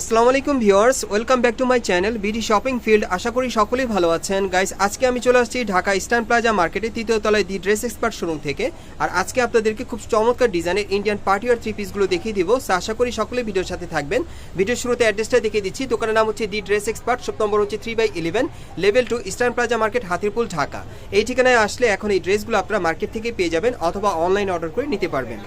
আসসালামু আলাইকুম viewers, welcome back to my channel BD shopping field. আশা করি সকলেই ভালো আছেন। গাইস, আজকে আমি চলে আসছি ঢাকা ইস্টার্ন প্লাজা মার্কেটে তৃতীয় তলায় দি ড্রেস এক্সপার্ট শোরুম থেকে। আর আজকে আপনাদেরকে খুব চমৎকার ডিজাইনের ইন্ডিয়ান পার্টি আর থ্রি পিসগুলো দেখিয়ে দিব। আশা করি সকলে ভিডিওর সাথে থাকবেন। ভিডিওর শুরুতে অ্যাড্রেসটা দেখিয়ে দিচ্ছি। দোকানের নাম হচ্ছে the dress expert, shop number হচ্ছে three by eleven level two Eastern Plaza market, Hatirpool, Dhaka. এই ঠিকানায় আসলে এখন এই ড্রেসগুলো আপনারা মার্কেট থেকে পেয়ে যাবেন অথবা অনলাইন অর্ডার করে নিতে পারবেন।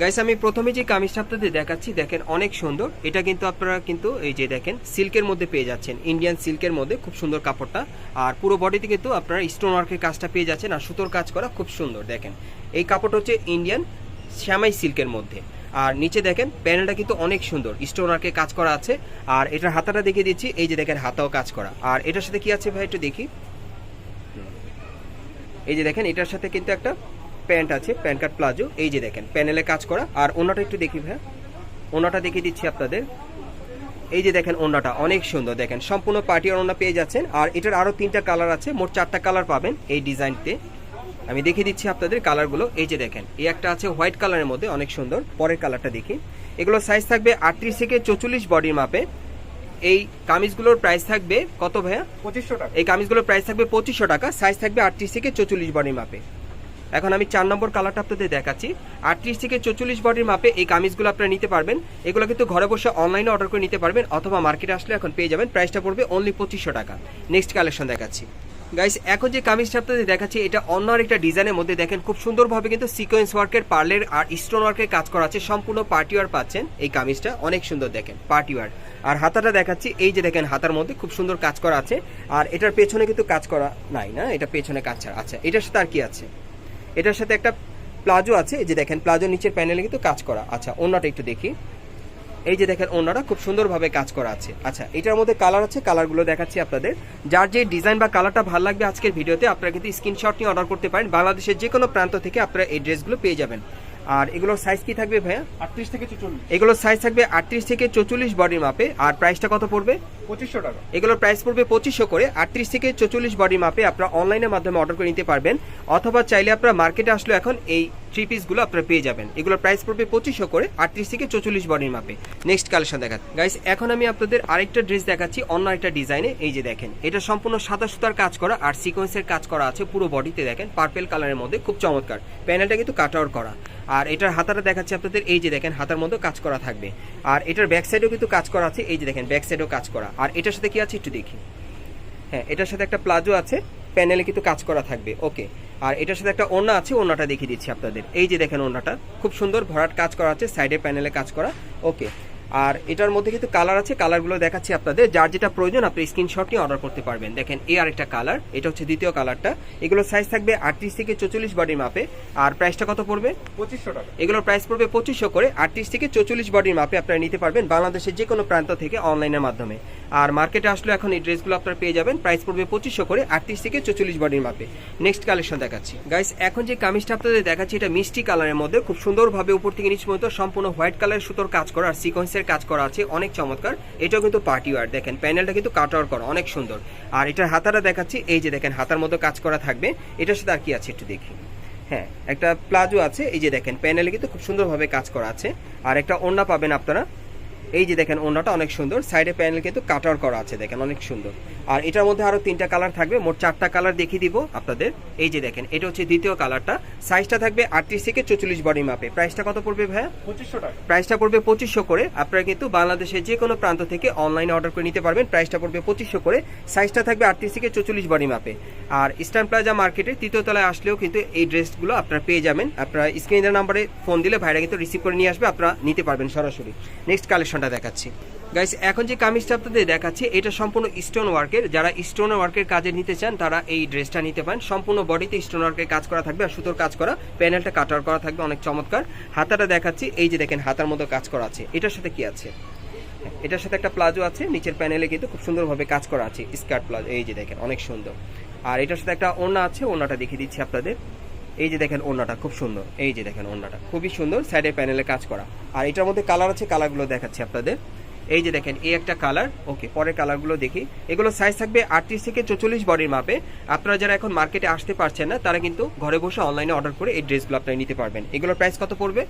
গাইস আমি প্রথমে যে কামিজটা আপনাদের দেখাচ্ছি, দেখেন অনেক সুন্দর। এটা কিন্তু আপনারা কিন্তু এই যে দেখেন, সিল্কের মধ্যে পেয়ে যাচ্ছেন। ইন্ডিয়ান সিল্কের মধ্যে খুব সুন্দর কাপড়টা। আর পুরো বডিতে কিন্তু আপনারা স্টোন ওয়ার্কের কাজটা পেয়ে যাচ্ছেন আর সুতোর কাজ করা খুব সুন্দর, দেখেন। এই কাপড়টা হচ্ছে ইন্ডিয়ান শ্যামাই সিল্কের মধ্যে। আর নিচে দেখেন প্যানেলটা কিন্তু অনেক সুন্দর। স্টোন ওয়ার্কের কাজ করা আছে। আর এটার হাতাটা দেখিয়ে দিচ্ছি, এই যে দেখেন, হাতাও কাজ করা। আর এটার সাথে কি আছে ভাই একটু দেখি? এই যে দেখেন, এটার সাথে কিন্তু একটা প্যান্ট আছে প্যান্ট কার্ড প্লাজো এই যে দেখেন প্যানেলে কাজ করা। আর ওনাটা একটু দেখি ভাই ওনাটা দেখিয়ে দিচ্ছি আপনাদের। এই যে দেখেন ওনাটা অনেক সুন্দর। দেখেন সম্পূর্ণ পার্টি ওনা পেয়ে যাচ্ছেন। আর এটার আরও তিনটা কালার আছে মোট চারটা কালার পাবেন এই ডিজাইনতে। আমি দেখিয়ে দিচ্ছি আপনাদের কালারগুলো। এই যে দেখেন এই একটা আছে হোয়াইট কালারের মধ্যে অনেক সুন্দর। পরের কালারটা দেখি। এগুলো সাইজ থাকবে আটত্রিশ থেকে চৌচল্লিশ বডির মাপে। এই কামিজগুলোর প্রাইস থাকবে কত ভাইয়া? পঁচিশশো টাকা। এই কামিজগুলোর প্রাইস থাকবে পঁচিশশো টাকা। সাইজ থাকবে আটত্রিশ থেকে চৌচল্লিশ বডির মাপে। এখন আমি চার নম্বর কালারটা আপনাদের দেখাচ্ছি। আটত্রিশ থেকে চৌচল্লিশ বডির মাপে এই কামিজগুলো আপনারা নিতে পারবেন। এগুলো কিন্তু ঘরে বসে অনলাইনে অর্ডার করে নিতে পারবেন অথবা মার্কেটে আসলে এখন পেয়ে যাবেন। প্রাইসটা পড়বে অনলি পঁচিশশো টাকা। নেক্সট কালেকশন দেখাচ্ছি। গাইস এখন যে কামিজটা আপনাদের দেখাচ্ছি, এটা অন্য আরেকটা ডিজাইনের মধ্যে দেখেন, খুব সুন্দরভাবে কিন্তু সিকোয়েন্স ওয়ার্কের পার্লের আর স্টোন ওয়ার্কের কাজ করা আছে। সম্পূর্ণ পার্টি ওয়ার পাচ্ছেন এই কামিজটা। অনেক সুন্দর দেখেন পার্টি ওয়ার আর হাতাটা দেখাচ্ছি, এই যে দেখেন হাতার মধ্যে খুব সুন্দর কাজ করা আছে। আর এটার পেছনে কিন্তু কাজ করা নাই না, এটা পেছনে কাজ আচ্ছা এটার সাথে আর কি আছে? এটার সাথে একটা প্লাজো আছে এই যে দেখেন প্লাজো নিচের প্যানেলে কিন্তু কাজ করা। আচ্ছা অন্যটা একটু দেখি। এই যে দেখেন অন্যটা খুব সুন্দরভাবে কাজ করা আছে। আচ্ছা এটার মধ্যে কালার আছে কালারগুলো দেখাচ্ছি আপনাদের। যার যে ডিজাইন বা কালারটা ভালো লাগবে আজকের ভিডিওতে আপনারা কিন্তু স্ক্রিনশট নিয়ে অর্ডার করতে পারেন। বাংলাদেশের যে কোনো প্রান্ত থেকে আপনারা এই ড্রেসগুলো পেয়ে যাবেন। আর এগুলোর সাইজ কি থাকবে ভাইয়া? আটত্রিশ থেকে চুচল্লিশ। এগুলোর সাইজ থাকবে আটত্রিশ থেকে চৌচল্লিশ বডির মাপে আর প্রাইসটা কত পড়বে? পঁচিশশো টাকা। এগুলোর প্রাইস পড়বে পঁচিশশো করে। আটত্রিশ থেকে চৌচল্লিশ বডি মাপে আপনারা অনলাইনের মাধ্যমে অর্ডার করে নিতে পারবেন। অথবা চাইলে আপনারা মার্কেটে আসলে এখন এই থ্রি পিসগুলো আপনারা পেয়ে যাবেন। এগুলোর প্রাইস পড়বে পঁচিশশো করে, আটত্রিশ থেকে চৌচল্লিশ বডির মাপে নেক্সট কালেকশন দেখা গাইস এখন আমি আপনাদের আরেকটা ড্রেস দেখাচ্ছি, অন্য একটা ডিজাইনে এই যে দেখেন, এটা সম্পূর্ণ সাদা সুতার কাজ করা আর সিকোয়েন্সের কাজ করা আছে পুরো বডিতে দেখেন। পার্পেল কালারের মধ্যে, খুব চমৎকার। প্যানেলটা কিন্তু কাটাওয়ার করা। আর এটার হাতাটা দেখাচ্ছি আপনাদের, এই যে দেখেন, হাতার মধ্যে কাজ করা থাকবে। আর এটার ব্যাক সাইডেও কিন্তু কাজ করা আছে, এই যে দেখেন ব্যাক সাইডেও কাজ করা। আর এটার সাথে কি আছে একটু দেখি। হ্যাঁ এটার সাথে একটা প্লাজো আছে, প্যানেলে কিন্তু কাজ করা থাকবে, ওকে। আর এটার সাথে একটা ওনা আছে ওনাটা দেখিয়ে দিচ্ছি আপনাদের। এই যে দেখেন ওনাটা খুব সুন্দর ভরাট কাজ করা আছে, সাইডে প্যানেলে কাজ করা, ওকে। আর এটার মধ্যে কিন্তু কালার আছে কালারগুলো দেখাচ্ছি আপনাদের। যার যেটা প্রয়োজন আপনি স্ক্রিনশট নিয়ে অর্ডার করতে পারবেন। দেখেন এই আরেকটা কালার এটা হচ্ছে দ্বিতীয় কালারটা এগুলো সাইজ থাকবে আটত্রিশ থেকে চৌচল্লিশ বডির মাপে আর প্রাইসটা কত পড়বে? পঁচিশশো টাকা। এগুলোর প্রাইস পড়বে পঁচিশশো করে। আটত্রিশ থেকে চৌচল্লিশ বডির মাপে আপনারা নিতে পারবেন বাংলাদেশের যে কোনো প্রান্ত থেকে অনলাইনের মাধ্যমে। আর মার্কেটে আসলে এখন এই ড্রেসগুলো আপনারা পেয়ে যাবেন। প্রাইস পড়বে পঁচিশশো করে আটত্রিশ থেকে চৌচল্লিশ বডির মাপে নেক্সট কালেকশন দেখাচ্ছি। গাইস এখন যে কামিজটা আপনাদের দেখাচ্ছি এটা মিষ্টি কালারের মধ্যে। খুব সুন্দরভাবে উপর থেকে নিচ পর্যন্ত সম্পূর্ণ হোয়াইট কালারের সুতোর কাজ করা। আর সিকোয়েন্সের কাজ করা আছে, অনেক চমৎকার। এটাও কিন্তু পার্টি ওয়ার দেখেন, প্যানেলটা কিন্তু কাটার করা, অনেক সুন্দর। আর এটার হাতাটা দেখাচ্ছি, এই যে দেখেন, হাতার মতো কাজ করা থাকবে। এটার সাথে আর কি আছে একটু দেখি। হ্যাঁ একটা প্লাজো আছে, এই যে দেখেন, প্যানেলে কিন্তু খুব সুন্দরভাবে কাজ করা আছে। আর একটা ওড়না পাবেন আপনারা এই যে দেখেন ওড়নাটা অনেক সুন্দর। সাইডে প্যানেল কিন্তু কাটার করা আছে দেখেন অনেক সুন্দর। আর এটার মধ্যে আরও তিনটা কালার থাকবে মোট চারটা কালার দেখিয়ে দিব আপনাদের। এই যে দেখেন এটা হচ্ছে দ্বিতীয় কালারটা। সাইজটা থাকবে আটত্রিশ থেকে চৌচল্লিশ বডি মাপে। প্রাইসটা কত পড়বে ভাইয়া? পঁচিশশো টাকা। প্রাইসটা পড়বে পঁচিশশো করে। আপনারা কিন্তু বাংলাদেশের যে কোনো প্রান্ত থেকে অনলাইনে অর্ডার করে নিতে পারবেন। প্রাইসটা পড়বে পঁচিশশো করে। সাইজটা থাকবে আটত্রিশ থেকে চৌচল্লিশ বডি মাপে। আর ইস্টার্ন প্লাজা মার্কেটের তৃতীয় তলায় আসলেও কিন্তু এই ড্রেসগুলো আপনারা পেয়ে যাবেন। আপনারা স্ক্রিনের নাম্বারে ফোন দিলে ভাইরা কিন্তু রিসিভ করে নিয়ে আসবে। আপনারা নিতে পারবেন সরাসরি। নেক্সট কালেকশনটা দেখাচ্ছি। গাইস এখন যে কামিজটা আপনাদের দেখাচ্ছি, এটা সম্পূর্ণ স্টোন ওয়ার্কের যারা স্টোন ওয়ার্কের কাজে নিতে চান, তারা এই ড্রেসটা নিতে পারেন। সম্পূর্ণ বডিতে স্টোন ওয়ার্কের কাজ করা থাকবে আর সুতোর কাজ করা প্যানেলটা কাটার করা থাকবে, অনেক চমৎকার। হাতাটা দেখাচ্ছি, এই যে দেখেন, হাতার মতো কাজ করা আছে। এটার সাথে কি আছে? এটার সাথে একটা প্লাজো আছে, নিচের প্যানেলে কিন্তু খুব সুন্দরভাবে কাজ করা আছে স্কার্ট প্লাজো, এই যে দেখেন, অনেক সুন্দর। আর এটার সাথে একটা ওড়না আছে, ওড়নাটা দেখিয়ে দিচ্ছি আপনাদের। এই যে দেখেন ওড়নাটা, খুব সুন্দর। এই যে দেখেন ওড়নাটা, খুবই সুন্দর সাইডে প্যানেলে কাজ করা। আর এটার মধ্যে কালার আছে কালারগুলো দেখাচ্ছি আপনাদের। এই যে দেখেন, এই একটা কালার ওকে পরের কালারগুলো দেখি। এগুলো সাইজ থাকবে আটত্রিশ থেকে চৌচল্লিশ বডির মাপে আপনারা যারা এখন মার্কেটে আসতে পারছেন না, তারা কিন্তু ঘরে বসে অনলাইনে অর্ডার করে এই ড্রেসগুলো আপনারা নিতে পারবেন। এগুলোর প্রাইস কত পড়বে?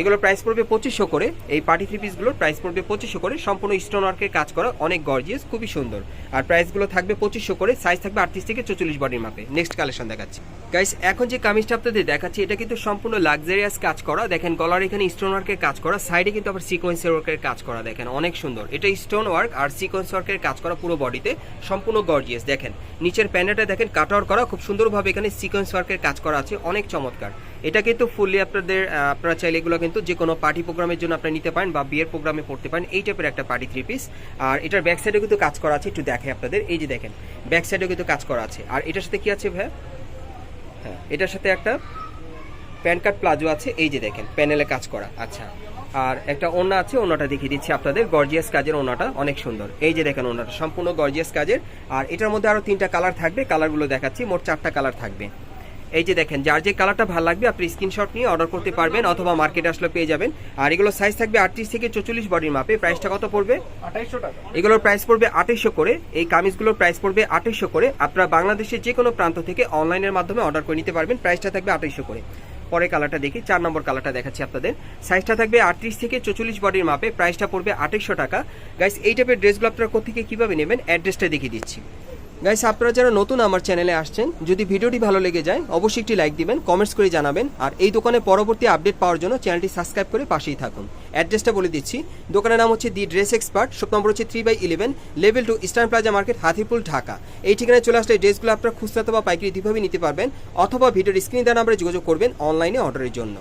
এগুলোর প্রাইস পড়বে পঁচিশশো করে। এই পার্টি থ্রি পিসগুলোর প্রাইস পড়বে পঁচিশশো করে। সম্পূর্ণ স্টোন ওয়ার্কের কাজ করা, অনেক গর্জিয়াস খুবই সুন্দর। আর প্রাইসগুলো থাকবে পঁচিশশো করে। সাইজ থাকবে আটত্রিশ থেকে চল্লিশ বডির মাপে। নেক্সট কালেকশন দেখাচ্ছি। গাইস এখন যে কামিজটা আপনাদের দেখাচ্ছি, এটা কিন্তু সম্পূর্ণ লাক্সারিয়াস কাজ করা। দেখেন, গলার এখানে স্টোন ওয়ার্কের কাজ করা সাইডে কিন্তু আবার সিকোয়েন্সের ওয়ার্কের কাজ করা, দেখেন, অনেক সুন্দর। এটা স্টোন ওয়ার্ক আর সিকোয়েন্স ওয়ার্কের কাজ করা পুরো বডিতে সম্পূর্ণ গর্জিয়াস দেখেন, নিচের প্যানেলটা দেখেন কাট করা, খুব সুন্দরভাবে এখানে সিকোয়েন্স ওয়ার্কের কাজ করা আছে, অনেক চমৎকার। এটা কিন্তু ফুললি আপনাদের আপনারা চাইলে এগুলো কিন্তু যে কোনো পার্টি প্রোগ্রামের জন্য আপনারা নিতে পারেন বা বিয়ের প্রোগ্রামে পড়তে পারেন, এই টাইপের একটা পার্টি থ্রি পিস আর এটার ব্যাক সাইডে কিন্তু কাজ করা আছে, একটু দেখে আপনাদের। এই যে দেখেন ব্যাক সাইডে কিন্তু কাজ করা আছে। আর এটার সাথে কি আছে ভাই হ্যাঁ এটার সাথে একটা প্যান কার্ড প্লাজো আছে, এই যে দেখেন প্যানেলে কাজ করা আচ্ছা। আর একটা ওনা আছে ওনাটা দেখিয়ে দিচ্ছি আপনাদের গর্জিয়াস কাজের ওনাটা অনেক সুন্দর। এই যে দেখেন ওনাটা সম্পূর্ণ গর্জিয়াস কাজের। আর এটার মধ্যে আরও তিনটা কালার থাকবে কালারগুলো দেখাচ্ছি, মোট চারটা কালার থাকবে। এই যে দেখেন যার যে কালারটা ভালো লাগবে আপনি স্ক্রিনশট নিয়ে অর্ডার করতে পারবেন অথবা মার্কেটে আসলে পেয়ে যাবেন। আর এগুলো সাইজ থাকবে আটত্রিশ থেকে চল্লিশ বডির মাপে। প্রাইসটা কত পড়বে? এগুলোর প্রাইস পড়বে আঠাইশশো করে। এই কামিজগুলোর প্রাইস পড়বে আঠাইশশো করে। আপনারা বাংলাদেশের যে কোনো প্রান্ত থেকে অনলাইনের মাধ্যমে অর্ডার করে নিতে পারবেন। প্রাইসটা থাকবে আঠাইশশো করে। পরে কালারটা দেখি চার নম্বর কালারটা দেখাচ্ছি আপনাদের। সাইজটা থাকবে আটত্রিশ থেকে চল্লিশ বডির মাপে। প্রাইসটা পড়বে আঠাইশশো টাকা। গাইস এই টাইপের ড্রেসগুলো আপনারা কোথেকে কীভাবে নেবেন? অ্যাড্রেসটা দেখিয়ে দিচ্ছি। গাইস আপনারা যারা নতুন আমার চ্যানেলে আসছেন, যদি ভিডিওটি ভালো লেগে যায়, অবশ্যই একটি লাইক দিবেন কমেন্টস করে জানাবেন, আর এই দোকানে পরবর্তী আপডেট পাওয়ার জন্য চ্যানেলটি সাবস্ক্রাইব করে পাশেই থাকুন। অ্যাড্রেসটা বলে দিচ্ছি, দোকানের নাম হচ্ছে the dress expert shop number হচ্ছে three by eleven level two Eastern Plaza market Hatipool Dhaka. এই ঠিকানায় চলে আসলে ড্রেসগুলো আপনারা খুচরা বা পাইকারি দুইভাবে নিতে পারবেন, অথবা ভিডিওর স্ক্রিনে দেওয়া নাম্বারে যোগাযোগ করবেন অনলাইনে অর্ডারের জন্য।